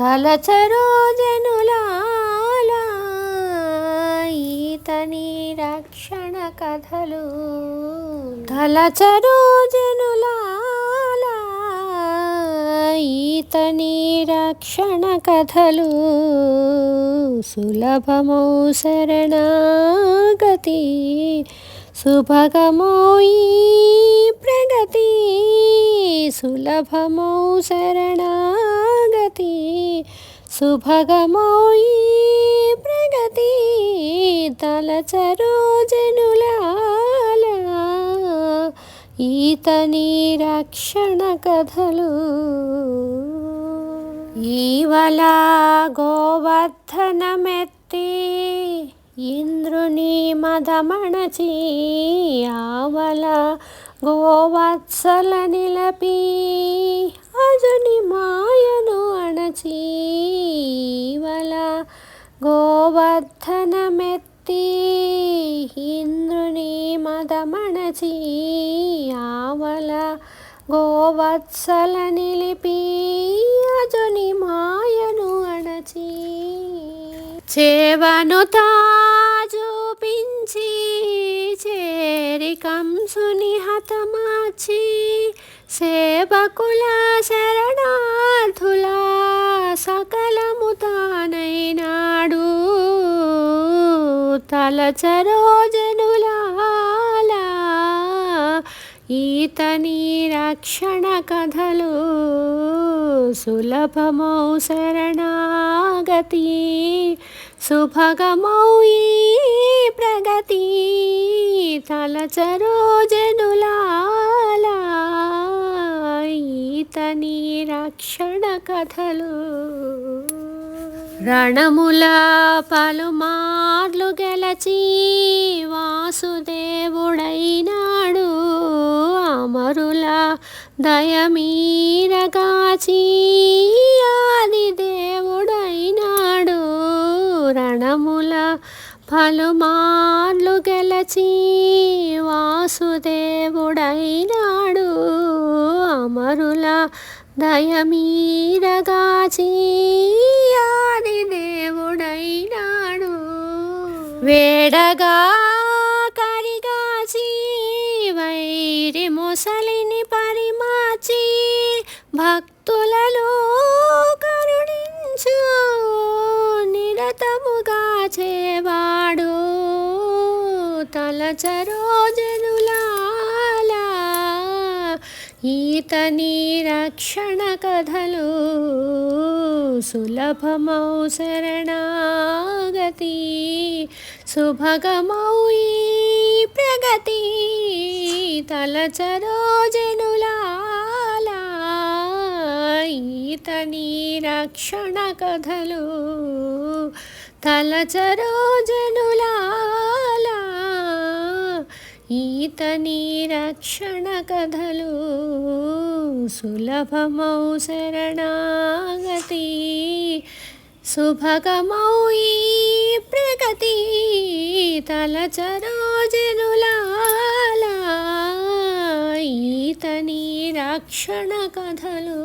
తలచరో జనులాల ఈతని రక్షణ కథలు. తలచరో జనులాల ఈతని రక్షణ కథలు. సులభమౌ శరణాగతి శుభగమౌ ఈ ప్రగతి. సులభమౌ శరణాగతి సుభగమోయి ప్రగతి తలచరో జనులాల. ఈతని రక్షణ కథలు. ఈవల గోవర్ధనమెత్తి ఇంద్రుని మదమణచి ఆవల గోవత్సల నిలపి వర్ధనమెత్తి ఇంద్రుని మదమణచి ఆవల గోవత్సల నిలిపి అజుని మాయను అణచి. చేవను తాజూపించి చేరి కంసుని హతమాచి సేవకుల శరణార్థుల సకలము తలచరో జనులాలా ఈతని రక్షణ కథలు సులభమౌ శరణాగతి. సుభగమౌ ఈ ప్రగతి. తలచరోజనులాల. ఈతని రక్షణ కథలు రణముల పలుమార్లు గెలచి వాసుదేవుడైనాడు. అమరుల దయమీరగాచి ఆది దేవుడైనాడు రణముల పలుమార్లు గెలచి వాసుదేవుడైనాడు. అమరుల దయమీరగాచి ఆది దేవుడైనాడు. వేడగా కరిగాచి వైరి ముసలిని పరిమాచి భక్తులలో కరుణించు నిరతముగా చేవాడు. తలచరో ఈతని రక్షణ కథలు సులభమౌ శరణాగతి శుభగమౌ ఈ ప్రగతి తలచరో జనులాలా ఈతని రక్షణ కథలు తలచరో జనులాలా ఈతని రక్షణ కథలు సులభమౌ శరణాగతి. సుభగమౌ ఈ ప్రగతి తలచరోజనులాల. ఈతని రక్షణ కథలు